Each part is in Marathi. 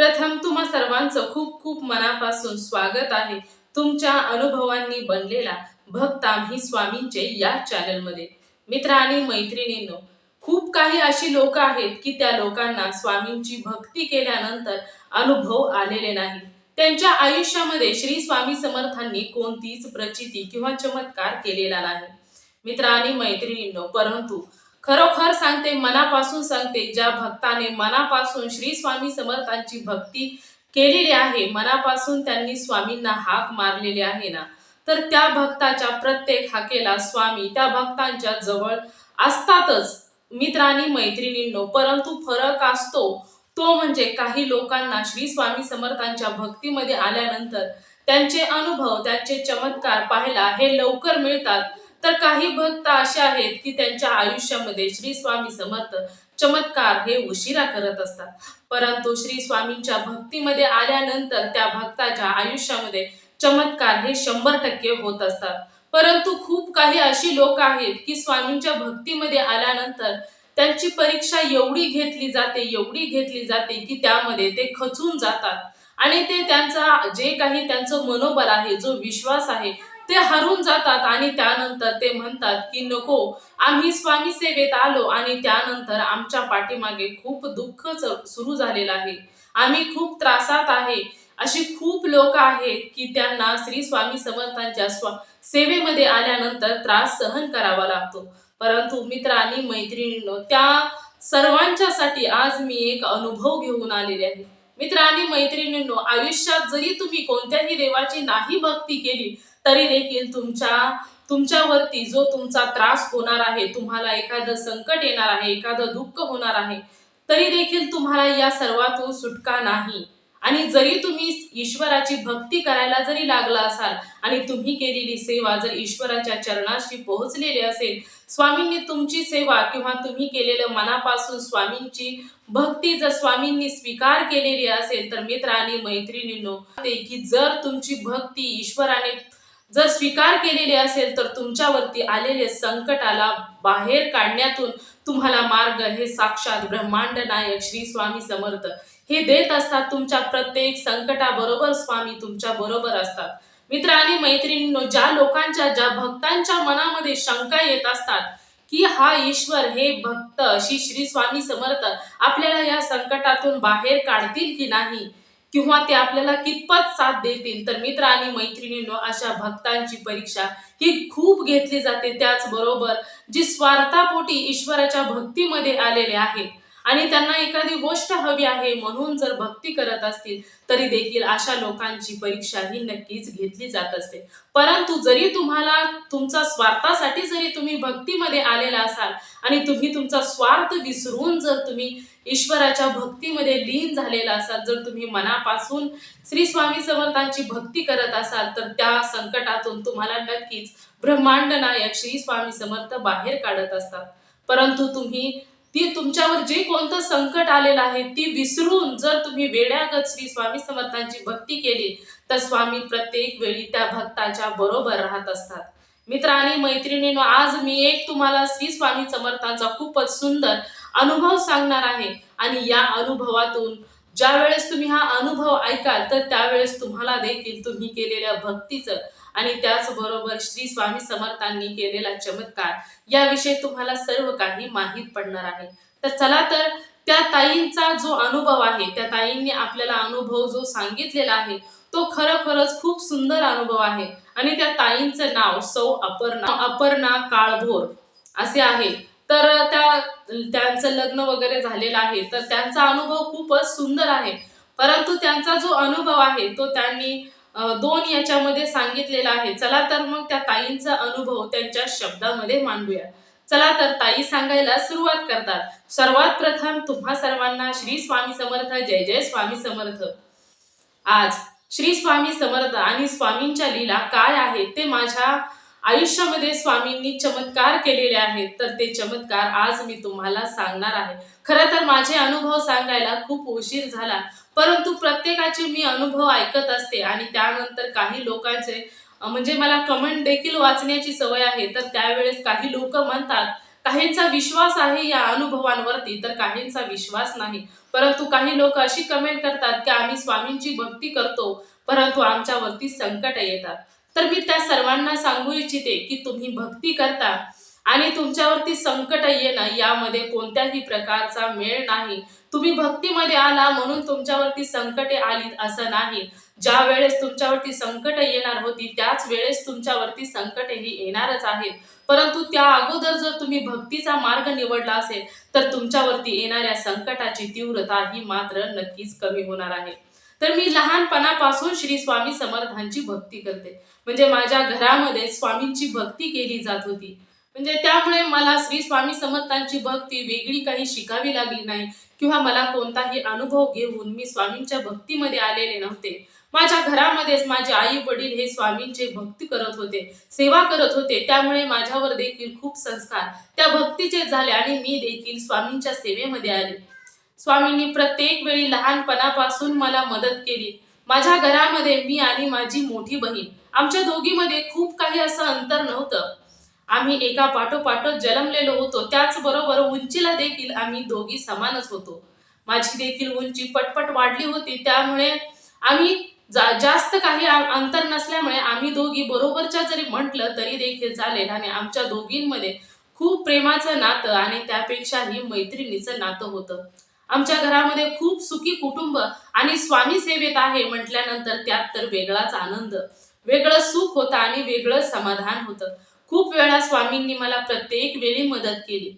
प्रथम तुम्हा सर्वांचं खूप खूप मनापासून स्वागत आहे. तुमच्या अनुभवांनी बनलेला भक्त आम्ही स्वामींचे या चॅनलमध्ये. मित्र आणि मैत्रिणींनो खूप काही अशी लोक आहेत की त्या लोकांना स्वामींची भक्ती केल्यानंतर अनुभव आलेले नाही त्यांच्या आयुष्यामध्ये श्री स्वामी समर्थांनी कोणतीच प्रचिती किंवा चमत्कार केलेला नाही. मित्र आणि मैत्रिणींनो परंतु खरोखर सांगते मनापासून सांगते ज्या भक्ताने मनापासून श्री स्वामी समर्थांची भक्ती केलेली आहे मनापासून त्यांनी स्वामींना हाक मारलेली आहे ना? तर त्या भक्ताच्या प्रत्येक हाकेला स्वामी त्या भक्तांच्या जवळ असतातच मित्रांनी मैत्रिणींनो. परंतु फरक असतो तो म्हणजे काही लोकांना श्री स्वामी समर्थांच्या भक्तीमध्ये आल्यानंतर त्यांचे अनुभव त्यांचे चमत्कार पाहायला हे लवकर मिळतात. तर काही भक्त असे आहेत की त्यांच्या आयुष्यामध्ये श्री स्वामी समर्थ चमत्कार हे उशिरा करत असतात. परंतु श्री स्वामींच्या भक्तीमध्ये आल्यानंतर त्या भक्ताच्या आयुष्यामध्ये चमत्कार हे शंभर टक्के होत असतात. परंतु खूप काही अशी लोक आहेत की स्वामींच्या भक्तीमध्ये आल्यानंतर त्यांची परीक्षा एवढी घेतली जाते एवढी घेतली जाते की त्यामध्ये ते खचून जातात. आणि ते त्यांचा जे काही त्यांचं मनोबल आहे जो विश्वास आहे ते हरून जातात आणि त्यानंतर ते म्हणतात की नको आम्ही स्वामी सेवेत आलो आणि त्यानंतर आमच्या पाठीमागे खूप दुःख सुरू झालेलं आहे. आम्ही खूप त्रासात आहे. अशी खूप लोक आहेत की त्यांना श्री स्वामी समर्थांच्या स्वा सेवेमध्ये आल्यानंतर त्रास सहन करावा लागतो. परंतु मित्र आणि मैत्रिणींनो त्या सर्वांच्यासाठी आज मी एक अनुभव घेऊन आलेले आहे. मित्र आणि मैत्रिणींनो आयुष्यात जरी तुम्ही कोणत्याही देवाची नाही भक्ती केली तरी देखील तुमच्या तुमच्यावरती जो तुमचा त्रास होणार आहे तुम्हाला एखादं संकट येणार आहे एखादं दुःख होणार आहे तरी देखील तुम्हाला या सर्वातून सुटका नाही. आणि जरी तुम्ही ईश्वराची भक्ती करायला जरी लागला असाल आणि तुम्ही केलेली सेवा जर ईश्वराच्या चरणाशी पोहोचलेली असेल स्वामींनी तुमची सेवा किंवा तुम्ही केलेलं मनापासून स्वामींची भक्ती जर स्वामींनी स्वीकार केलेली असेल तर मित्र आणि मैत्रिणींनो ते की जर तुमची भक्ती ईश्वराने जर स्वीकार केलेले असेल तर तुमच्यावरती आलेले संकटाला बाहेर काढण्यातून तुम्हाला मार्ग हे साक्षात ब्रह्मांड नायक श्री स्वामी समर्थ. हे देत असतात तुमच्या प्रत्येक संकटाबरोबर स्वामी तुमच्या बरोबर असतात. मित्र आणि मैत्रिणींनो ज्या लोकांच्या ज्या भक्तांच्या मनामध्ये शंका येत असतात की हा ईश्वर हे भक्त श्री श्री स्वामी समर्थ आपल्याला या संकटातून बाहेर काढतील की नाही? किंवा ते आपल्याला कितपत साथ देतील? तर मित्र आणि मैत्रिणींनो अशा भक्तांची परीक्षा ही खूप घेतली जाते. त्याचबरोबर जी स्वार्थापोटी ईश्वराच्या भक्तीमध्ये आलेले आहेत आणि त्यांना एखादी गोष्ट हवी आहे म्हणून जर भक्ती करत असतील तरी देखील अशा लोकांची परीक्षा ही नक्कीच घेतली जात असते. परंतु जरी तुम्हाला तुमचा स्वार्थासाठी जरी तुम्ही भक्तीमध्ये आलेला असाल आणि तुम्ही तुमचा स्वार्थ विसरून जर तुम्ही ईश्वराच्या भक्तीमध्ये लीन झालेला असाल जर तुम्ही मनापासून श्री स्वामी समर्थांची भक्ती करत असाल तर त्या संकटातून तुम्हाला नक्कीच ब्रह्मांड नायक श्री स्वामी समर्थ बाहेर काढत असतात. परंतु तुम्ही ती तुमच्यावर जे कोणतं संकट आलेलं आहे ती विसरून जर तुम्ही वेड्यागत श्री स्वामी समर्थांची भक्ती केली तर स्वामी प्रत्येक वेळी त्या भक्ताच्या बरोबर राहत असतात. मित्र आणि मैत्रिणींनो आज मी एक तुम्हाला श्री स्वामी समर्थांचा खूपच सुंदर अनुभव सांगणार आहे. आणि या अनुभवातून ज्या वेळेस तुम्ही हा अनुभव ऐकाल तर त्यावेळेस तुम्हाला देखील तुम्ही केलेल्या भक्तीचं आणि त्याचबरोबर श्री स्वामी समर्थांनी केलेला चमत्कार याविषयी तुम्हाला सर्व काही माहीत पडणार आहे. तर चला तर त्या ताईंचा जो अनुभव आहे त्या ताईंनी आपल्याला अनुभव जो सांगितलेला आहे तो खरोखरच खूप सुंदर अनुभव आहे. आणि त्या ताईंचं नाव सौ अपर्णा अपर्णा काळभोर असे आहे. तर त्या त्यांचं लग्न वगैरे झालेलं आहे तर त्यांचा अनुभव खूपच सुंदर आहे. परंतु त्यांचा जो अनुभव आहे तो त्यांनी दोन याच्यामध्ये सांगितलेलं आहे. चला तर मग त्या ताईंचा अनुभव त्यांच्या शब्दामध्ये मांडूया. चला तर ताई सांगायला सुरुवात करतात. सर्वात प्रथम तुम्हा सर्वांना श्री स्वामी समर्थ जय जय स्वामी समर्थ. आज श्री स्वामी समर्थ आणि स्वामींच्या लीला काय आहेत ते माझ्या आयुष्यामध्ये स्वामींनी चमत्कार केलेले आहेत. तर ते चमत्कार आज मी तुम्हाला सांगणार आहे. खरं तर माझे अनुभव सांगायला खूप उशीर झाला. परंतु प्रत्येकाचे मी अनुभव ऐकत असते आणि त्यानंतर काही लोकांचे म्हणजे मला कमेंट देखील वाचण्याची सवय आहे. तर त्यावेळेस काही लोक म्हणतात काहींचा विश्वास आहे या अनुभवांवरती. तर काहींचा विश्वास नाही. परंतु काही लोक अशी कमेंट करतात की आम्ही स्वामींची भक्ती करतो. परंतु आमच्यावरती संकट येतात. तर मी त्या सर्वांना सांगू इच्छिते की तुम्ही भक्ती करता आणि तुमच्यावरती संकट येणं यामध्ये कोणत्याही प्रकारचा मेळ नाही. तुम्ही भक्तीमध्ये आला म्हणून तुमच्यावरती संकटे आली असं नाही. ज्या वेळेस तुमच्यावरती संकट येणार होती त्याच वेळेस तुमच्यावरती संकट ही येणारच आहेत. परंतु त्या अगोदर जर तुम्ही भक्तीचा मार्ग निवडला असेल तर तुमच्यावरती येणाऱ्या संकटाची तीव्रता ही मात्र नक्कीच कमी होणार आहे. तर मी लहानपणापासून श्री स्वामी समर्थांची भक्ती करते. म्हणजे माझ्या घरामध्ये स्वामींची भक्ती केली जात होती. म्हणजे त्यामुळे मला श्री स्वामी समर्थांची भक्ती वेगळी काही शिकावी लागली नाही. किंवा मला कोणताही अनुभव घेऊन मी स्वामींच्या भक्तीमध्ये आलेले नव्हते. माझ्या घरामध्येच माझे आई वडील हे स्वामींचे भक्ती करत होते सेवा करत होते. त्यामुळे माझ्यावर देखील खूप संस्कार त्या भक्तीचे झाले आणि मी देखील स्वामींच्या सेवेमध्ये आले. स्वामींनी प्रत्येक वेळी लहानपणापासून मला मदत केली. माझ्या घरामध्ये मी आणि माझी मोठी बहीण आमच्या दोघीमध्ये खूप काही असं अंतर नव्हतं. आम्ही एका पाठोपाठच जन्मलेलो होतो. त्याचबरोबर उंचीला देखील आम्ही दोघी समानच होतो. माझी देखील उंची पटपट वाढली होती. त्यामुळे आम्ही जा जास्त काही अंतर नसल्यामुळे आम्ही दोघी बरोबरच्या जरी म्हटलं तरी देखील चालेल. आणि आमच्या दोघींमध्ये खूप प्रेमाचं नातं आणि त्यापेक्षाही मैत्रिणीचं नातं होतं. आमच्या घरामध्ये खूप सुखी कुटुंब आणि स्वामी सेवेत आहे म्हटल्यानंतर त्यात तर वेगळाच आनंद वेगळं सुख होतं आणि वेगळं समाधान होतं. खूप वेळा स्वामींनी मला प्रत्येक वेळी मदत केली.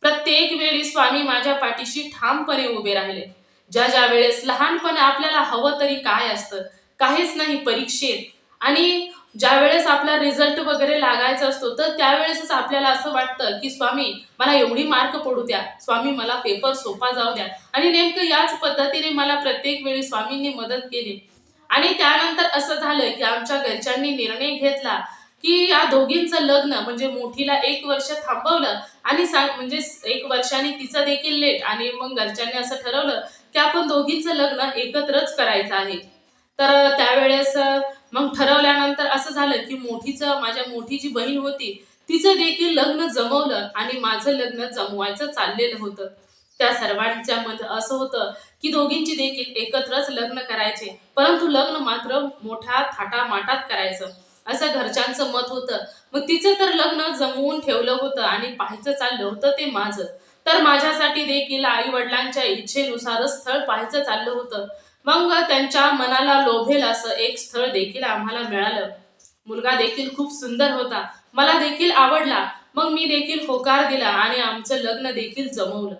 प्रत्येक वेळी स्वामी माझ्या पाठीशी ठामपणे उभे राहिले. ज्या ज्या वेळेस लहानपण आपल्याला हवं तरी काय असतं काहीच नाही परीक्षेत. आणि ज्या वेळेस आपला रिझल्ट वगैरे लागायचा असतो तर त्यावेळेसच आपल्याला असं वाटतं की स्वामी मला एवढी मार्क पडू द्या. स्वामी मला पेपर सोपा जाऊ द्या. आणि नेमकं याच पद्धतीने मला प्रत्येक वेळी स्वामींनी मदत केली. आणि त्यानंतर असं झालं की आमच्या घरच्यांनी निर्णय घेतला की या दोघींचं लग्न म्हणजे मोठीला एक वर्ष थांबवलं आणि सांग म्हणजे एक वर्षाने तिचं देखील लेट आणि मग घरच्यांनी असं ठरवलं की आपण दोघींचं लग्न एकत्रच करायचं आहे. तर त्यावेळेस मग ठरवल्यानंतर असं झालं की मोठीचं माझ्या मोठी जी बहीण होती तिचं देखील लग्न जमवलं आणि माझं लग्न जमवायचं चाललेलं होतं. त्या सर्वांच्या मध्ये असं होतं की दोघींची देखील एकत्रच लग्न करायचे परंतु लग्न मात्र मोठ्या थाटामाटात करायचं. असं घरच्यांचं मत होतं. मग तिचं तर लग्न जमवून ठेवलं होतं आणि पाहायचं चाललं होतं ते माझं. तर माझ्यासाठी देखील आई वडिलांच्या इच्छेनुसारच स्थळ पाहायचं चाललं होतं. मग त्यांच्या मनाला लोभेल असं एक स्थळ देखील आम्हाला मिळालं. मुलगा देखील खूप सुंदर होता. मला देखील आवडला. मग मी देखील होकार दिला आणि आमचं लग्न देखील जमवलं.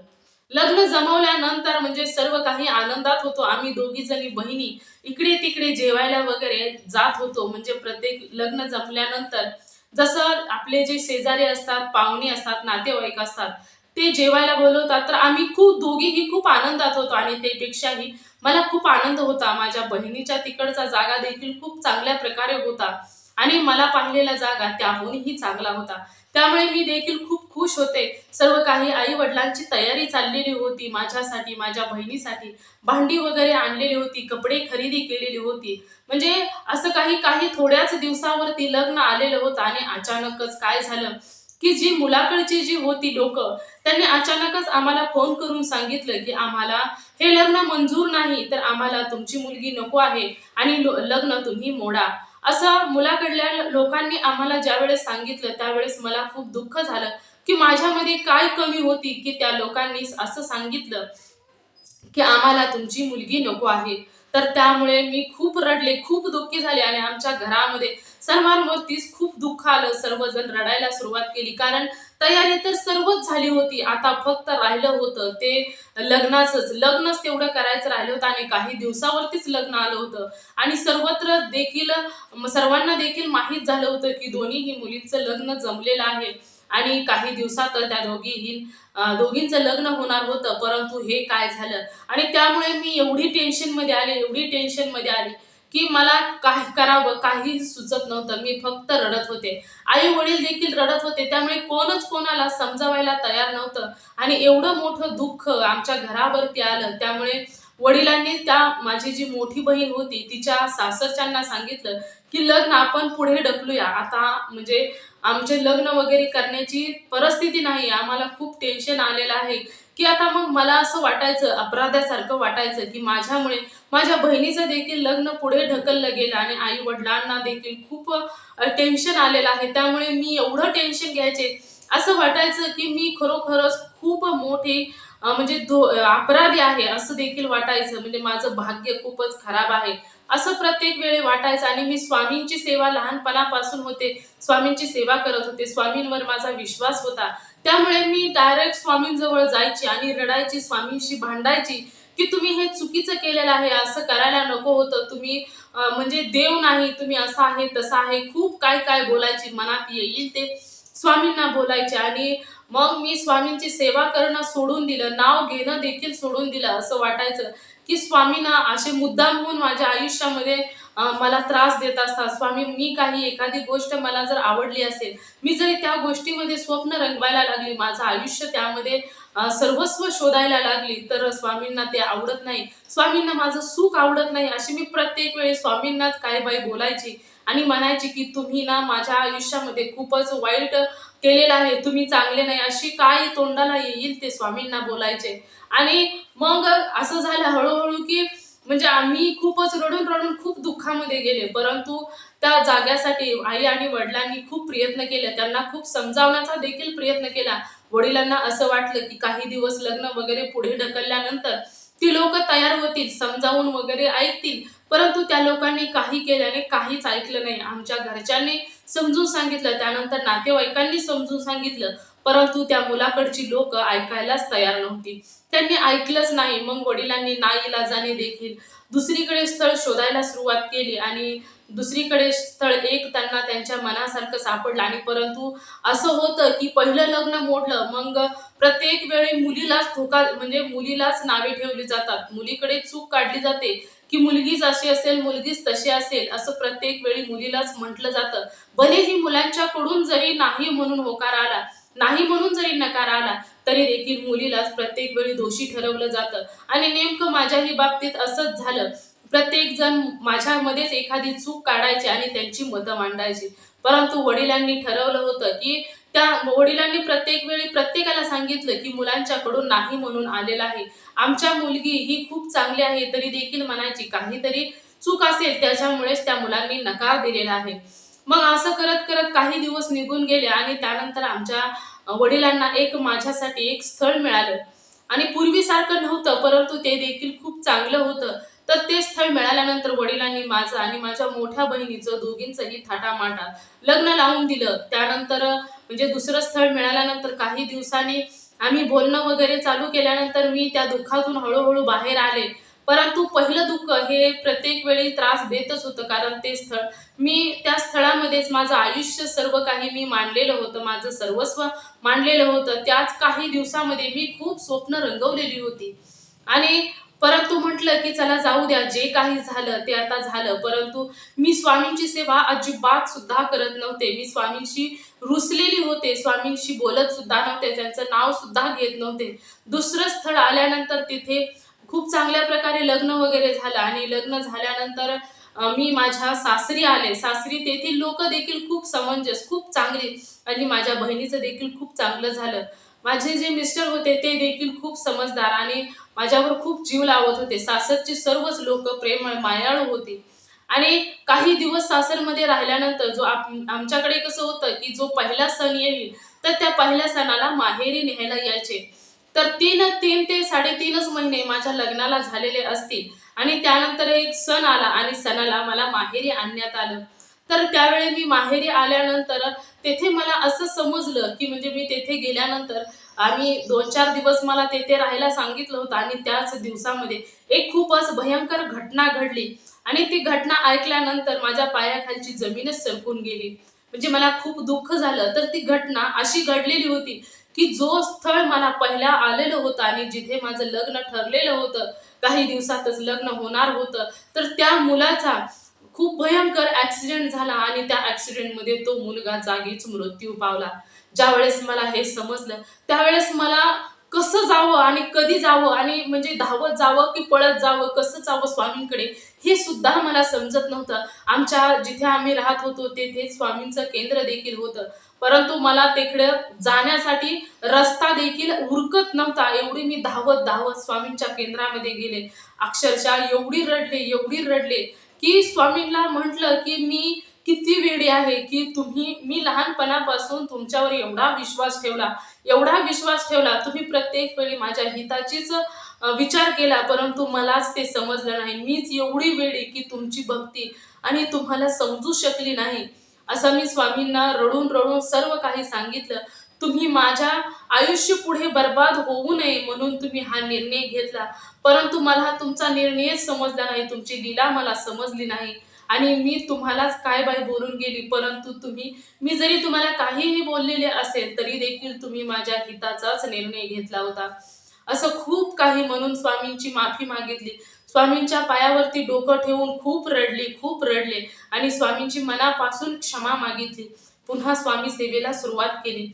लग्न जमवल्यानंतर म्हणजे सर्व काही आनंदात होतो. आम्ही दोघी जणी बहिणी इकडे तिकडे जेवायला वगैरे जात होतो. म्हणजे प्रत्येक लग्न जमल्यानंतर जसं आपले जे शेजारी असतात पाहुणे असतात नातेवाईक असतात ते जेवायला बोलवतात. तर आम्ही खूप दोघीही खूप आनंदात होतो. आणि त्यापेक्षाही मला खूप आनंद होता. माझ्या बहिणीच्या तिकडचा जागा देखील खूप चांगल्या प्रकारे होता. आणि मला पाहिलेला जागा त्याहूनही चांगला होता. त्यामुळे मी देखील खूप खुश होते. सर्व काही आई वडिलांची तयारी चाललेली होती. माझ्यासाठी माझ्या बहिणीसाठी भांडी वगैरे आणलेली होती कपडे खरेदी केलेली होती. म्हणजे असं काही काही थोड्याच दिवसावरती लग्न आलेलं होतं आणि अचानकच काय झालं की जी मुलाकडची जी होती लोक त्यांनी अचानकच आम्हाला फोन करून सांगितलं की आम्हाला हे लग्न मंजूर नाही तर आम्हाला तुमची मुलगी नको आहे आणि लग्न तुम्ही मोडा. असं मुलाकडल्या लोकांनी आम्हाला ज्यावेळेस सांगितलं त्यावेळेस मला खूप दुःख झालं की माझ्यामध्ये काय कमी होती की त्या लोकांनी असं सांगितलं की आम्हाला तुमची मुलगी नको आहे. तर त्यामुळे मी खूप रडले खूप दुःखी झाले आणि आमच्या घरामध्ये सर्वांवरतीच खूप दुःख आलं. सर्वजण रडायला सुरुवात केली. कारण तयारी तर सर्वच झाली होती. आता फक्त राहिलं होतं ते लग्नाचंच. लग्नच तेवढं करायचं राहिलं होतं आणि काही दिवसावरतीच लग्न आलं होतं. आणि सर्वत्र देखील सर्वांना देखील माहीत झालं होतं की दोन्हीही मुलींचं लग्न जमलेलं आहे. आणि काही दिवसात त्या दोघीही दोघींचं लग्न होणार होतं. परंतु हे काय झालं? आणि त्यामुळे मी एवढी टेन्शनमध्ये आले एवढी टेन्शनमध्ये आली. की मला काय करावं काही सुचत नव्हतं. मी फक्त रडत होते. आई वडील देखील रडत होते. त्यामुळे कोणच कोणाला समजावायला तयार नव्हतं. आणि एवढं मोठं दुःख आमच्या घरावरती आलं. त्यामुळे वडिलांनी त्या माझी जी मोठी बहीण होती तिच्या सासरच्यांना सांगितलं की लग्न आपण पुढे ढकलूया. आता म्हणजे आमचे लग्न वगैरे करण्याची परिस्थिती नाही. आम्हाला खूप टेन्शन आलेलं आहे. की आता मग मला असं वाटायचं अपराधासारखं वाटायचं की माझ्यामुळे माझ्या बहिणीचं देखील लग्न पुढे ढकललं गेलं आणि आई वडिलांना देखील खूप टेन्शन आलेलं आहे. त्यामुळे मी एवढं टेन्शन घ्यायचे. असं वाटायचं की मी खरोखरच खूप मोठी म्हणजे धो अपराधी आहे असं देखील वाटायचं. म्हणजे माझं भाग्य खूपच खराब आहे. असं प्रत्येक वेळी वाटायचं आणि मी स्वामींची सेवा लहानपणापासून होते. स्वामींची सेवा करत होते. स्वामींवर माझा विश्वास होता. त्यामुळे मी डायरेक्ट स्वामींजवळ जायची आणि रडायची स्वामींशी भांडायची की तुम्ही हे चुकीचं केलेलं आहे असं करायला नको होतं. तुम्ही म्हणजे देव नाही तुम्ही असं आहे तसं आहे खूप काय काय बोलायची मनात येईल ते स्वामींना बोलायचे. आणि मग मी स्वामींची सेवा करणं सोडून दिलं नाव घेणं देखील सोडून दिलं असं वाटायचं की स्वामींना असे मुद्दाम होऊन माझ्या आयुष्यामध्ये मला त्रास देत असतात. स्वामी मी काही एखादी गोष्ट मला जर आवडली असेल मी जरी त्या गोष्टीमध्ये स्वप्न रंगवायला लागली माझं आयुष्य त्यामध्ये सर्वस्व शोधायला लागली तर स्वामींना ते आवडत नाही. स्वामींना माझं सुख आवडत नाही अशी मी प्रत्येक वेळी स्वामींनाच काय बाई बोलायची आणि म्हणायची की तुम्ही ना माझ्या आयुष्यामध्ये खूपच वाईट केलेलं आहे तुम्ही चांगले नाही. अशी काय तोंडाला येईल ते स्वामींना बोलायचे. आणि मग असं झालं हळूहळू की म्हणजे आम्ही खूपच रडून रडून खूप दुःखामध्ये गेले. परंतु त्या जाग्यासाठी आई आणि वडिलांनी खूप प्रयत्न केले. त्यांना खूप समजावण्याचा देखील प्रयत्न केला. वडिलांना असं वाटलं की काही दिवस लग्न वगैरे पुढे ढकलल्यानंतर ती लोक तयार होतील समजावून वगैरे ऐकतील. परंतु त्या लोकांनी काही केल्याने काहीच ऐकलं नाही. आमच्या घरच्यांनी समजून सांगितलं. त्यानंतर नातेवाईकांनी समजून सांगितलं. परंतु त्या मुलाकडची लोक ऐकायलाच तयार नव्हती. त्यांनी ऐकलंच नाही. मग वडिलांनी नाईलाजाने देखील दुसरीकडे स्थळ शोधायला सुरुवात केली आणि दुसरीकडे स्थळ एक त्यांना त्यांच्या मनासारखं सापडलं आणि परंतु असं होतं की पहिलं लग्न मोडलं. मग प्रत्येक वेळी मुलीलाच धोका म्हणजे मुलीलाच नावे ठेवली जातात. मुलीकडे चूक काढली जाते की मुलगीच अशी असेल मुलगीच तशी असेल असं प्रत्येक वेळी मुलीलाच म्हटलं जातं. भलेही मुलांच्याकडून जरी नाही म्हणून होकार आला नाही म्हणून जरी नकार आला तरी देखील मुलीलाच प्रत्येक वेळी दोषी ठरवलं जातं. आणि नेमकं माझ्याही बाबतीत असंच झालं. प्रत्येक जण माझ्यामध्येच एखादी चूक काढायची आणि त्यांची मतं मांडायची. परंतु वडिलांनी ठरवलं होतं की त्या वडिलांनी प्रत्येक वेळी प्रत्येकाला सांगितलं की मुलांच्याकडून नाही म्हणून आलेलं आहे. आमच्या मुलगी ही खूप चांगली आहे तरी देखील म्हणायची काहीतरी चूक असेल त्याच्यामुळेच त्या मुलांनी नकार दिलेला आहे. मग असं करत करत काही दिवस निघून गेले आणि त्यानंतर आमच्या वडिलांना एक माझ्यासाठी एक स्थळ मिळालं. आणि पूर्वीसारखं नव्हतं परंतु ते देखील खूप चांगलं होतं. तर ते स्थळ मिळाल्यानंतर वडिलांनी माझं आणि माझ्या मोठ्या बहिणीचं दोघींचंही थाटामाटा लग्न लावून दिलं. त्यानंतर म्हणजे दुसरं स्थळ मिळाल्यानंतर काही दिवसांनी आम्ही बोलणं वगैरे चालू केल्यानंतर मी त्या दुःखातून हळूहळू बाहेर आले. परंतु पहिलं दुःख हे प्रत्येक वेळी त्रास देतच होतं कारण ते स्थळ मी त्या स्थळामध्येच माझं आयुष्य सर्व काही मी मांडलेलं होतं माझं सर्वस्व मांडलेलं होतं. त्याच काही दिवसामध्ये मी खूप स्वप्न रंगवलेली होती. आणि परंतु म्हटलं की चला जाऊ द्या जे काही झालं ते आता झालं. परंतु मी स्वामींची सेवा अजिबात सुद्धा करत नव्हते. मी स्वामींशी रुसलेली होते स्वामींशी बोलत सुद्धा नव्हते त्यांचं नाव सुद्धा घेत नव्हते. दुसरं स्थळ आल्यानंतर तिथे खूप चांगल्या प्रकारे लग्न वगैरे झालं आणि लग्न झाल्यानंतर मी माझ्या सासरी आले. सासरी तेथील लोक देखील खूप समंजस खूप चांगली आणि माझ्या बहिणीचं देखील खूप चांगलं झालं. माझे जे मिस्टर होते ते देखील खूप समजदार आणि माझ्यावर खूप जीव लावत होते. सासरचे सर्वच लोक प्रेमळ मायाळू होते. आणि काही दिवस सासरमध्ये राहिल्यानंतर जो आमच्याकडे कसं होतं की जो पहिला सण येईल तर त्या पहिल्या सणाला माहेरी न्यायला यायचे. तर तीन तीन ते साडेतीनच महिने माझ्या लग्नाला झालेले असतील. आणि त्यानंतर एक सण आला आणि सणाला मला माहेरी आणण्यात आलं. तर त्यावेळी मी माहेरी आल्यानंतर तेथे मला असं समजलं की म्हणजे मी तेथे गेल्यानंतर आम्ही दोन चार दिवस मला तेथे राहायला सांगितलं होतं आणि त्याच दिवसामध्ये एक खूपच भयंकर घटना घडली. आणि ती घटना ऐकल्यानंतर माझ्या पायाखालची जमीनच सरकून गेली. म्हणजे मला खूप दुःख झालं. तर ती घटना अशी घडलेली होती की जो स्थळ मला पहिला आलेलं होतं आणि जिथे माझं लग्न ठरलेलं होतं काही दिवसातच लग्न होणार होतं तर त्या मुलाचा खूप भयंकर ॲक्सिडेंट झाला आणि त्या ॲक्सिडेंटमध्ये तो मुलगा जागीच मृत्यू पावला. ज्यावेळेस मला हे समजलं त्यावेळेस मला कसं जावं आणि कधी जावं आणि म्हणजे धावत जावं की पळत जावं कसं जावं स्वामींकडे हे सुद्धा मला समजत नव्हतं. आमच्या जिथे आम्ही राहत होतो तेथे स्वामींचं केंद्र देखील होतं. परंतु मला तिकडे जाण्यासाठी रस्ता देखील उरकत नव्हता. एवढी मी धावत धावत स्वामींच्या केंद्रामध्ये गेले. अक्षरशः एवढी रडले एवढी रडले की स्वामींना म्हटलं की मी किती वेळी आहे की तुम्ही मी लहानपणापासून तुमच्यावर एवढा विश्वास ठेवला एवढा विश्वास ठेवला. तुम्ही प्रत्येक वेळी माझ्या हिताचीच विचार केला परंतु मलाच ते समजलं नाही. मीच एवढी वेळी की तुमची भक्ती आणि तुम्हाला समजू शकली नाही. असं मी स्वामींना रडून रडून सर्व काही सांगितलं. तुम्ही माझ्या आयुष्य पुढे बर्बाद होऊ नये म्हणून तुम्ही हा निर्णय घेतला. परंतु मला तुमचा निर्णयच समजला नाही तुमची लीला मला समजली नाही. आणि मी तुम्हालाच काय बाय बोलून गेली? परंतु तुम्ही मी जरी तुम्हाला काहीही बोललेले असेल तरी देखील तुम्ही माझ्या हिताचाच निर्णय घेतला होता. असं खूप काही म्हणून स्वामींची माफी मागितली. स्वामींच्या पायावरती डोकं ठेवून खूप रडली खूप रडले आणि स्वामींची मनापासून क्षमा मागितली. पुन्हा स्वामी सेवेला सुरुवात केली.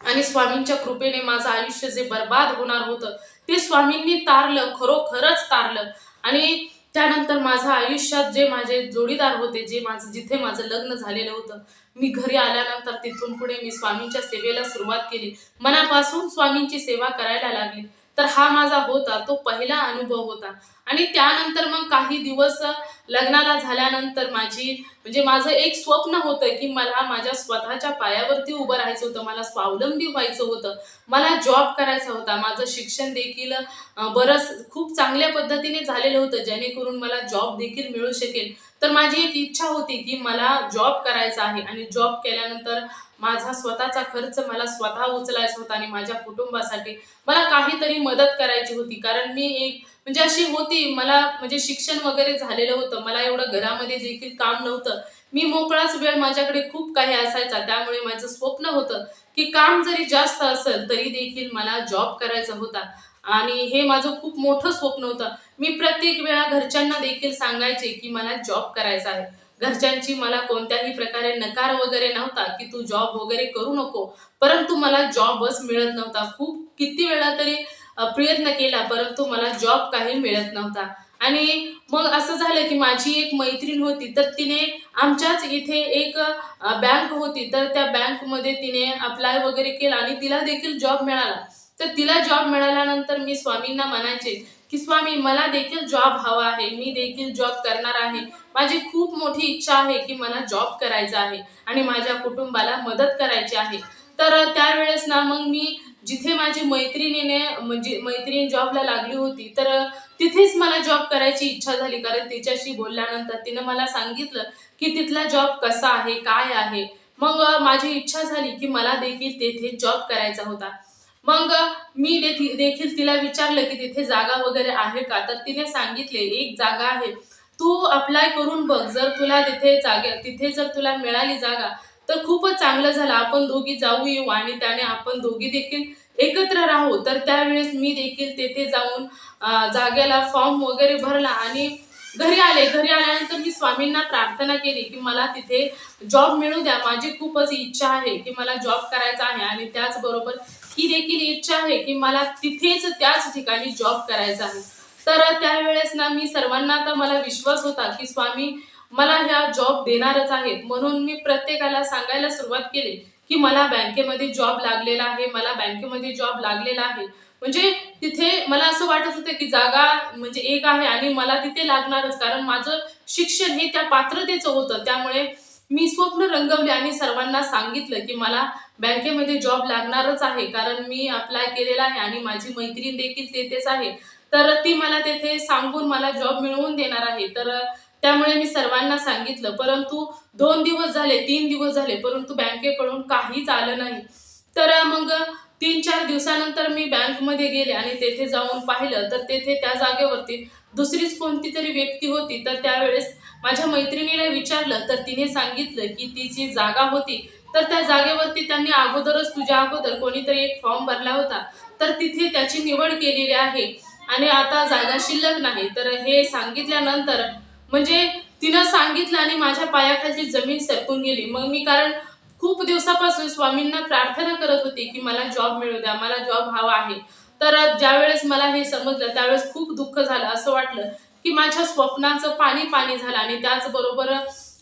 आणि स्वामींच्या कृपेने माझं आयुष्य जे बर्बाद होणार होतं ते स्वामींनी तारलं खरोखरच तारलं. आणि त्यानंतर माझं आयुष्यात जे माझे जोडीदार होते जे माझं जिथे माझं लग्न झालेलं होतं मी घरी आल्यानंतर तिथून पुढे मी स्वामींच्या सेवेला सुरुवात केली. मनापासून स्वामींची सेवा करायला लागली. तर हा माझा होता तो पहिला अनुभव होता. आणि त्यानंतर मग काही दिवस लग्नाला झाल्यानंतर माझी म्हणजे माझं एक स्वप्न होतं की मला माझ्या स्वतःच्या पायावरती उभं राहायचं होतं मला स्वावलंबी व्हायचं होतं. मला जॉब करायचा होता. माझं शिक्षण देखील बरंच खूप चांगल्या पद्धतीने झालेलं होतं जेणेकरून मला जॉब देखील मिळू शकेल. तर माझी एक इच्छा होती की मला जॉब करायचा आहे. आणि जॉब केल्यानंतर माझा स्वतःचा खर्च मला स्वतः उचलायचा होता आणि माझ्या कुटुंबासाठी मला काहीतरी मदत करायची होती. कारण मी एक म्हणजे अशी होती मला म्हणजे शिक्षण वगैरे झालेलं होतं. मला एवढं घरामध्ये देखील काम नव्हतं. मी मोकळाच वेळ माझ्याकडे खूप काही असायचा. त्यामुळे माझं स्वप्न होतं की काम जरी जास्त असेल तरी देखील मला जॉब करायचा होता. आणि हे माझं खूप मोठं स्वप्न होतं. मी प्रत्येक वेळा घरच्यांना देखील सांगायचे की मला जॉब करायचा आहे. घरच्यांची मला कोणत्याही प्रकारे नकार वगैरे नव्हता की तू जॉब वगैरे करू नको. परंतु मला जॉबच मिळत नव्हता. खूप किती वेळा तरी प्रयत्न केला परंतु मला जॉब काही मिळत नव्हता. आणि मग असं झालं की माझी एक मैत्रीण होती तर तिने आमच्याच इथे एक बँक होती तर त्या बँकमध्ये तिने अप्लाय वगैरे केला आणि तिला देखील जॉब मिळाला. तर तिला जॉब मिळाल्यानंतर मी स्वामींना म्हणायचे की स्वामी मला देखील जॉब हवा आहे मी देखील जॉब करणार आहे. माझी खूप मोठी इच्छा आहे की मला जॉब करायचा आहे आणि माझ्या कुटुंबाला मदत करायची आहे. तर त्यावेळेस ना मग मी जिथे माझी मैत्रिणीने म्हणजे मैत्रीण जॉबला लागली होती तर तिथेच मला जॉब करायची इच्छा झाली. कारण तिच्याशी बोलल्यानंतर तिनं मला सांगितलं की तिथला जॉब कसा आहे काय आहे. मग माझी इच्छा झाली की मला देखील तेथे जॉब करायचा होता. मग मी देखील देखील तिला विचारलं की तिथे जागा वगैरे आहे का? तर तिने सांगितले एक जागा आहे. तू अप्लाय करून बघ जर तुला तिथे जागे तिथे जर तुला मिळाली जागा तर खूपच चांगलं झालं. आपण दोघी जाऊ येऊ आणि त्याने आपण दोघी देखील एकत्र राहू. तर त्यावेळेस मी देखील तेथे जाऊन जागेला फॉर्म वगैरे भरला आणि घरी आले. घरी आल्यानंतर मी स्वामींना प्रार्थना केली की मला तिथे जॉब मिळू द्या. माझी खूपच इच्छा आहे की मला जॉब करायचा आहे आणि त्याचबरोबर ही देखील इच्छा आहे की मला तिथेच त्याच ठिकाणी जॉब करायचा आहे. तर त्यावेळेस ना मी सर्वांना तर मला विश्वास होता की स्वामी मला ह्या जॉब देणारच आहेत. म्हणून मी प्रत्येकाला सांगायला सुरुवात केली की मला बँकेमध्ये जॉब लागलेला आहे मला बँकेमध्ये जॉब लागलेला आहे. म्हणजे तिथे मला असं वाटत होतं की जागा म्हणजे एक आहे आणि मला तिथे लागणारच. कारण माझं शिक्षण हे त्या पात्रतेचं होतं. त्यामुळे मी स्वप्न रंगवले आणि सर्वांना सांगितलं की मला बँकेमध्ये जॉब लागणारच आहे कारण मी अप्लाय केलेला आहे आणि माझी मैत्रीण देखील तेथेच आहे. तर ती मला तेथे सांगून मला जॉब मिळवून देणार आहे. तर त्यामुळे मी सर्वांना सांगितलं परंतु दोन दिवस झाले तीन दिवस झाले परंतु बँकेकडून काहीच आलं नाही. तर मग तीन चार दिवसानंतर मी बँकमध्ये गेले आणि तेथे जाऊन पाहिलं. तर तेथे त्या जागेवरती दुसरीच कोणती तरी व्यक्ती होती. तर त्यावेळेस माझ्या मैत्रिणीला विचारलं तर तिने सांगितलं की ती जी जागा होती तर त्या जागेवरती त्यांनी अगोदरच तुझ्या अगोदर कोणीतरी एक फॉर्म भरला होता. तर तिथे त्याची निवड केलेली आहे. आणि आता जागा शिल्लक नाही. तर हे सांगितल्यानंतर म्हणजे तिनं सांगितलं आणि माझ्या पायाखालची जमीन सरकून गेली. मग मी कारण खूप दिवसापासून स्वामींना प्रार्थना करत होती की मला जॉब मिळू द्या मला जॉब हवा आहे. तर ज्यावेळेस मला हे समजलं त्यावेळेस खूप दुःख झालं. असं वाटलं की माझ्या स्वप्नाचं पाणी पाणी झालं आणि त्याचबरोबर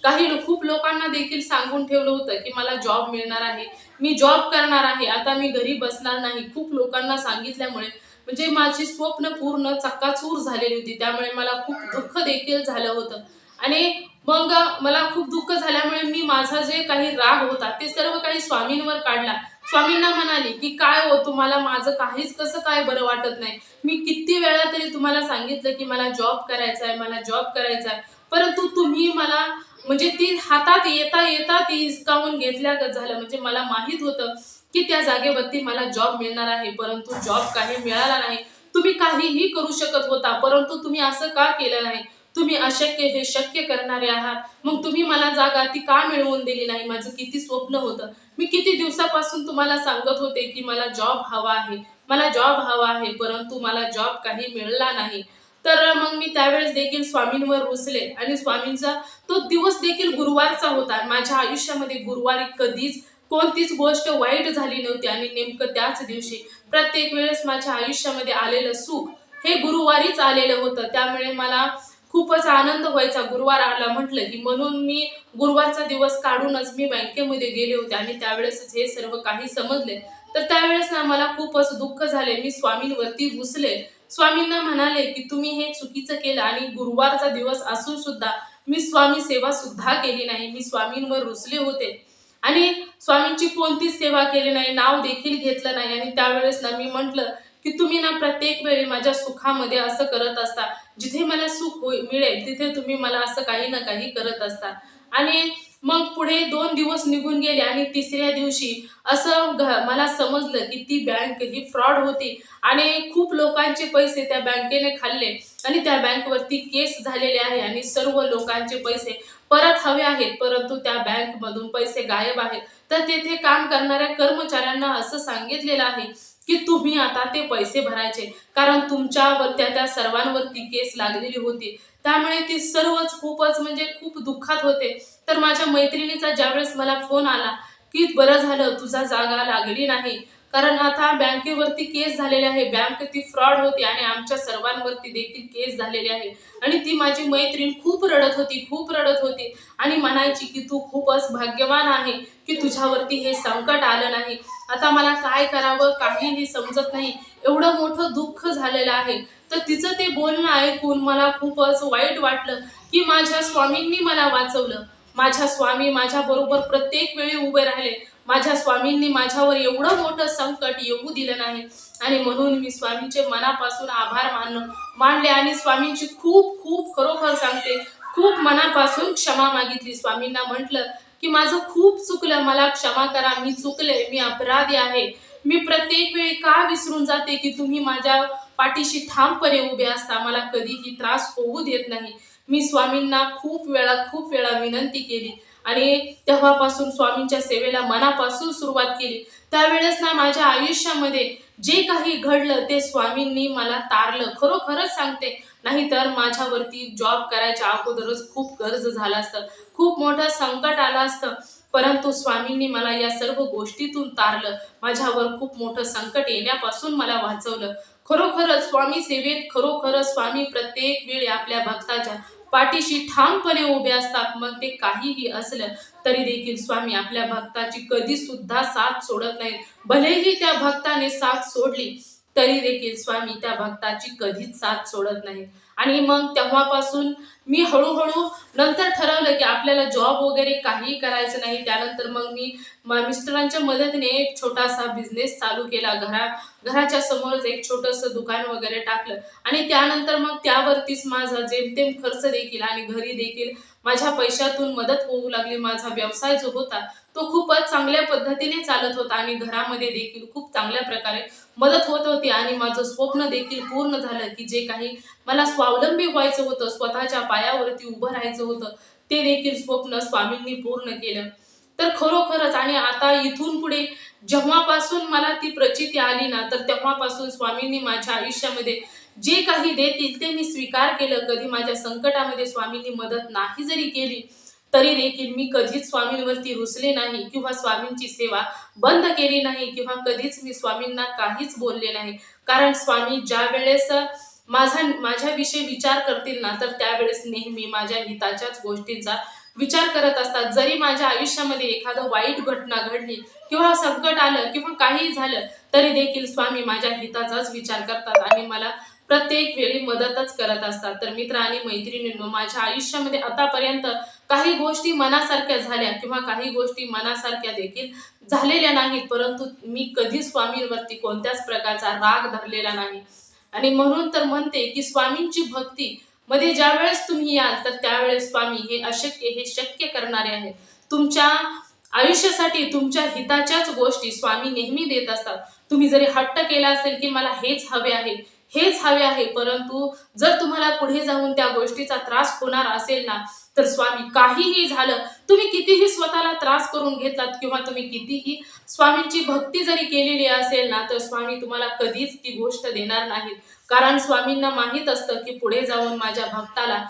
काही लो- खूप लोकांना देखील सांगून ठेवलं होतं की मला जॉब मिळणार आहे. मी जॉब करणार आहे. आता मी घरी बसणार नाही. खूप लोकांना सांगितल्यामुळे म्हणजे माझी स्वप्न पूर्ण चक्काचूर झालेली होती. त्यामुळे मला खूप दुःख देखील झालं होतं. आणि मग मला खूप दुःख झाल्यामुळे मी माझा जे काही राग होता ते सर्व काही स्वामींवर काढला. स्वामींना म्हणाले की काय हो तुम्हाला माझं काहीच कसं काय बरं वाटत नाही? मी किती वेळा तरी तुम्हाला सांगितलं की मला जॉब करायचा आहे मला जॉब करायचा आहे परंतु तुम्ही मला म्हणजे ती हातात येता येता ती हिसकावून घेतल्यागत झालं. म्हणजे मला माहीत होतं की त्या जागेवरती मला जॉब मिळणार आहे परंतु जॉब काही मिळाला नाही. तुम्ही काहीही करू शकत होता परंतु तुम्ही असं का केलं नाही? तुम्ही अशक्य हे शक्य करणारे आहात. मग तुम्ही मला जागा ती का मिळवून दिली नाही? माझं किती स्वप्न होतं. मी किती दिवसापासून तुम्हाला सांगत होते की मला जॉब हवा आहे. मला जॉब हवा आहे परंतु मला जॉब काही मिळाला नाही. तर मग मी त्यावेळेस देखील स्वामींवर रुसले. आणि स्वामींचा तो दिवस देखील गुरुवारचा होता. माझ्या आयुष्यामध्ये गुरुवारी कधीच कोणतीच गोष्ट वाईट झाली नव्हती. आणि नेमकं त्याच दिवशी प्रत्येक वेळेस माझ्या आयुष्यामध्ये आलेलं सुख हे गुरुवारीच आलेलं होतं. त्यामुळे मला खूपच आनंद व्हायचा. गुरुवार आला म्हटलं की म्हणून मी गुरुवारचा दिवस काढूनच मी बँकेमध्ये गेले होते. आणि त्यावेळेसच हे सर्व काही समजले. तर त्यावेळेस ना मला खूपच दुःख झाले. मी स्वामींवरती घुसले स्वामींना म्हणाले की तुम्ही हे चुकीचं केलं आणि गुरुवारचा दिवस असून सुद्धा मी स्वामी सेवा सुद्धा केली नाही. मी स्वामींवर रुसले होते. आणि स्वामींची कोणतीच सेवा केली नाही नाव देखील घेतलं नाही. आणि त्यावेळेस ना मी म्हटलं की तुम्ही ना प्रत्येक वेळी माझ्या सुखामध्ये असं करत असता. जिथे मला सुख होई मिळेल तिथे तुम्ही मला असं काही ना काही करत असता. आणि मग पुढे दोन दिवस निघून गेले आणि तिसऱ्या दिवशी असं घ- मला समजलं की ती बँक ही फ्रॉड होती आणि खूप लोकांचे पैसे त्या बँकेने खाल्ले आणि त्या बँकवरती केस झालेले आहे आणि सर्व लोकांचे पैसे परत हवे आहेत परंतु त्या बँकमधून पैसे गायब आहेत. तर तेथे काम करणाऱ्या कर्मचाऱ्यांना असं सांगितलेलं आहे की तुम्ही आता ते पैसे भरायचे कारण तुमच्यावर त्या त्या सर्वांवरती केस लागलेली होती. त्यामुळे ती सर्वच खूपच म्हणजे खूप दुःखात होते. तर माझ्या मैत्रिणीचा ज्यावेळेस मला फोन आला की बरं झालं तुझा जागा लागली नाही. कारण आता बँकेवरती केस झालेले आहे. बँक ती फ्रॉड होती आणि आमच्या सर्वांवरती देखील केस झालेली आहे. आणि ती माझी मैत्रीण खूप रडत होती खूप रडत होती. आणि म्हणायची की तू खूपच भाग्यवान आहे की तुझ्यावरती हे संकट आलं नाही. आता मला काय करावं काहीही समजत नाही. एवढं मोठं दुःख झालेलं आहे. तर तिचं ते बोलणं ऐकून मला खूपच वाईट वाटलं की माझ्या स्वामींनी मला वाचवलं. माझ्या स्वामी माझ्या बरोबर प्रत्येक वेळी उभे राहिले. माझ्या स्वामींनी माझ्यावर एवढं मोठं संकट येऊ दिलं नाही. आणि म्हणून मी स्वामींचे मनापासून आभार मानणं मानले आणि स्वामींची खूप खूप खरोखर सांगते. खूप मनापासून क्षमा मागितली. स्वामींना म्हटलं की माझं खूप चुकलं. मला क्षमा करा. मी चुकले. मी अपराधी आहे. मी प्रत्येक वेळी का विसरून जाते की तुम्ही माझ्या पाठीशी ठामपणे उभे असता? मला कधीही त्रास होऊ देत नाही. मी स्वामींना खूप वेळा खूप वेळा विनंती केली. आणि तेव्हापासून स्वामींच्या सेवेला मनापासून सुरुवात केली. त्यावेळेस ना माझ्या आयुष्यामध्ये जे काही घडलं ते स्वामींनी मला तारलं. खरोखरच सांगते नाहीतर माझ्यावरती जॉब करायच्या अगोदरच खूप कर्ज झालं असतं. खूप मोठं संकट आलं असतं. परंतु स्वामींनी मला या सर्व गोष्टीतून तारलं. माझ्यावर खूप मोठं संकट येण्यापासून मला वाचवलं. खरोखरच स्वामी सेवेत खरोखरच स्वामी प्रत्येक वेळी आपल्या भक्ताच्या पाठीशी ठामपणे उभे असतात. मग ते काहीही असलं तरी देखील स्वामी आपल्या भक्ताची कधी सुद्धा साथ सोडत नाही भलेही त्या भक्ताने साथ सोडली तरी देखील स्वामी त्या भक्ताची कधीच साथ सोडत नाही आणि मग तेव्हापासून मी हळूहळू नंतर ठरवलं की आपल्याला जॉब वगैरे काही करायचं नाही. त्यानंतर मग मी मिस्टरांच्या मदतीने एक छोटासा बिझनेस चालू केला. घरा घराच्या समोरच एक छोटंसं दुकान वगैरे टाकलं. आणि त्यानंतर मग त्यावरतीच माझा जेमतेम खर्च देखील आणि घरी देखील माझ्या पैशातून मदत होऊ लागली. माझा व्यवसाय जो होता तो खूपच चांगल्या पद्धतीने चालत होता आणि घरामध्ये देखील खूप चांगल्या प्रकारे मदत होत होती आणि माझं स्वप्न देखील पूर्ण झालं की जे काही मला स्वावलंबी व्हायचं होतं स्वतःच्या पायावरती उभं राहायचं होतं ते देखील स्वप्न स्वामींनी पूर्ण केलं. तर खरोखरच आणि आता इथून पुढे जेव्हापासून मला ती प्रचिती आली ना तर तेव्हापासून स्वामींनी माझ्या आयुष्यामध्ये जे काही देतील ते मी स्वीकार केलं. कधी माझ्या संकटामध्ये स्वामींनी मदत नाही जरी केली तरी देखील मी कधीच स्वामींवरती रुसले नाही किंवा स्वामींची सेवा बंद केली नाही किंवा कधीच मी स्वामींना काहीच बोलले नाही. कारण स्वामी ज्या वेळेस माझा माझ्याविषयी विचार करतील ना तर त्यावेळेस नेहमी माझ्या हिताच्याच गोष्टींचा विचार करत असतात. जरी माझ्या आयुष्यामध्ये एखादं वाईट घटना घडली किंवा संकट आलं किंवा काही झालं तरी देखील स्वामी माझ्या हिताचाच विचार करतात आणि मला प्रत्येक वेळी मदतच करत असतात. तर मित्र आणि मैत्रिणींनो माझ्या आयुष्यामध्ये आतापर्यंत काही गोष्टी मनासारख्या झाल्या किंवा काही गोष्टी मनासारख्या देखील झालेल्या नाहीत. परंतु मी कधी स्वामींवरती कोणत्याच प्रकारचा राग धरलेला नाही. आणि म्हणून तर म्हणते की स्वामींची भक्ती मध्ये ज्या वेळेस तुम्ही याल तर त्यावेळेस स्वामी हे अशक्य हे शक्य करणारे आहेत. तुमच्या आयुष्यासाठी तुमच्या हिताच्याच गोष्टी स्वामी नेहमी देत असतात. तुम्ही जरी हट्ट केला असेल की मला हेच हवे आहे हेच हवे आहे. परंतु जर तुम्हाला पुढे जाऊन त्या गोष्टीचा त्रास होणार असेल ना तर स्वामी काहीही झालं तुम्ही कितीही स्वतःला त्रास करून घेतलात किंवा तुम्ही कितीही स्वामींची भक्ती जरी केलेली असेल ना तर स्वामी तुम्हाला कधीच ती गोष्ट देणार नाहीत. कारण स्वामींना माहीत असतं की पुढे जाऊन माझ्या भक्ताला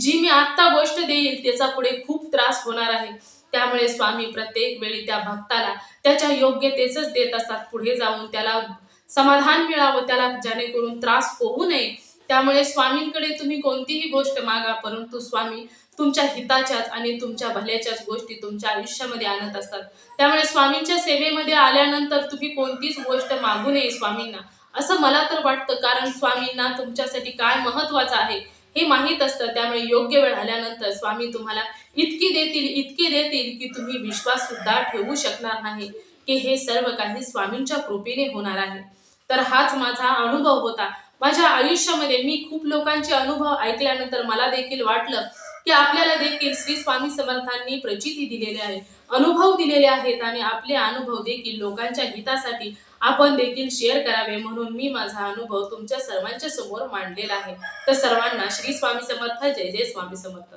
जी मी आत्ता गोष्ट देईल त्याचा पुढे खूप त्रास होणार आहे. त्यामुळे स्वामी प्रत्येक वेळी त्या भक्ताला त्याच्या योग्यतेच देत असतात. पुढे जाऊन त्याला समाधान मिळावं त्याला जेणेकरून त्रास होऊ नये. त्यामुळे स्वामींकडे तुम्ही कोणतीही गोष्ट मागा परंतु स्वामी तुमच्या हिताच्याच आणि तुमच्या भल्याच्याच गोष्टी तुमच्या आयुष्यामध्ये आणत असतात. त्यामुळे स्वामींच्या सेवेमध्ये आल्यानंतर तुम्ही कोणतीच गोष्ट मागू नये स्वामींना. असं मला तर वाटतं कारण स्वामींना तुमच्यासाठी काय महत्वाचं आहे हे माहीत असतं. त्यामुळे योग्य वेळ आल्यानंतर स्वामी तुम्हाला इतकी देतील इतकी देतील की तुम्ही विश्वास सुद्धा ठेवू शकणार नाही. की हे सर्व काही स्वामींच्या कृपेने होणार आहे. तर हाच माझा अनुभव होता. माझ्या आयुष्यामध्ये मी खूप लोकांचे अनुभव ऐकल्यानंतर मला देखील वाटलं की आपल्याला देखील श्री स्वामी समर्थांनी प्रचिती दिलेली आहे अनुभव दिलेले आहेत आणि आपले अनुभव देखील लोकांच्या हितासाठी आपण देखील शेअर करावे म्हणून मी माझा अनुभव तुमच्या सर्वांच्या समोर मांडलेला आहे. तर सर्वांना श्री स्वामी समर्थ जय जय स्वामी समर्थ.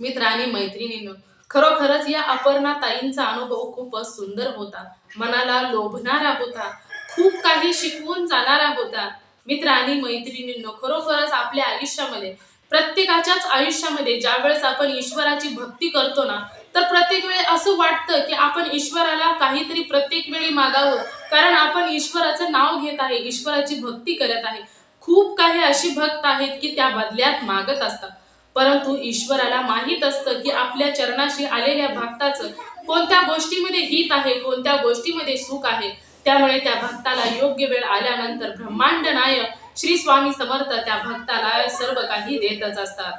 मित्र आणि मैत्रिणींनो खरोखरच या अपर्णा ताईंचा अनुभव खूपच सुंदर होता. मनाला लोभणारा होता. खूप काही शिकवून जाणारा होता. मित्रांनी मैत्रिणींनो खरोखरच आपल्या आयुष्यामध्ये प्रत्येकाच्याच आयुष्यामध्ये ज्या वेळेस आपण ईश्वराची भक्ती करतो ना तर प्रत्येक वेळी असं वाटतं की आपण ईश्वराला काहीतरी प्रत्येक वेळी मागावं कारण आपण ईश्वराचं नाव घेत आहे ईश्वराची भक्ती करत आहे. खूप काही अशी भक्त आहेत की त्या बदल्यात मागत असतात. परंतु ईश्वराला माहीत असतं की आपल्या चरणाशी आलेल्या भक्ताचं कोणत्या गोष्टीमध्ये हित आहे कोणत्या गोष्टीमध्ये सुख आहे. त्यामुळे त्या भक्ताला योग्य वेळ आल्यानंतर ब्रह्मांड नायक श्री स्वामी समर्थ त्या भक्ताला सर्व काही देतच असतात.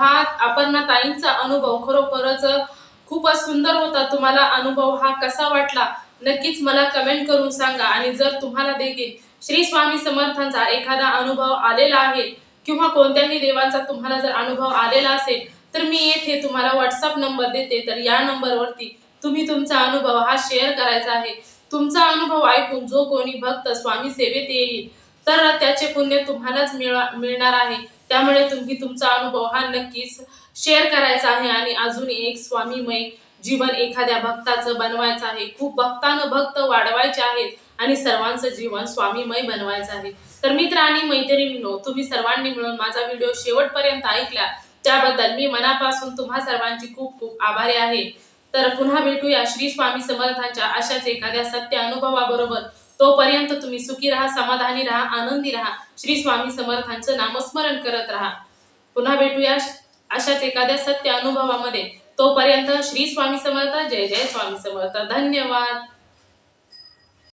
हा आपण ताईंचा अनुभव खरोखरच खूपच सुंदर होता. तुम्हाला अनुभव हा कसा वाटला? नक्कीच मला कमेंट करून सांगा. आणि जर तुम्हाला देखील श्री स्वामी समर्थांचा एखादा अनुभव आलेला आहे किंवा कोणत्याही देवांचा तुम्हाला जर अनुभव आलेला असेल तर मी येथे तुम्हाला व्हॉट्सअप नंबर देते. तर या नंबरवरती तुम्ही तुमचा अनुभव हा शेअर करायचा आहे. तुमचा अनुभव ऐकून जो कोणी भक्त स्वामी सेवेत येईल तर त्याचे पुण्य तुम्हालाच मिळणार आहे. त्यामुळे तुम्ही तुमचा अनुभव हा नक्कीच शेअर करायचा आहे आणि अजून एक स्वामीमय जीवन एखाद्या भक्ताचं बनवायचं आहे. खूप भक्तानं भक्त वाढवायचे आहेत आणि सर्वांचं जीवन स्वामीमय बनवायचं आहे. तर मित्र आणि मैत्रिणींनो तुम्ही सर्वांनी मिळून माझा व्हिडिओ शेवटपर्यंत ऐकला. त्याबद्दल मी मनापासून तुम्हा सर्वांची खूप खूप आभारी आहे. तर पुन्हा भेटूया श्री स्वामी समर्थांच्या अशाच एखाद्या सत्य अनुभवाबरोबर. तोपर्यंत तुम्ही सुखी राहा समाधानी राहा आनंदी राहा. श्री स्वामी समर्थांचं नामस्मरण करत राहा. पुन्हा भेटूया अशाच एखाद्या सत्य अनुभवामध्ये. तोपर्यंत श्री स्वामी समर्थ जय जय स्वामी समर्थ. धन्यवाद.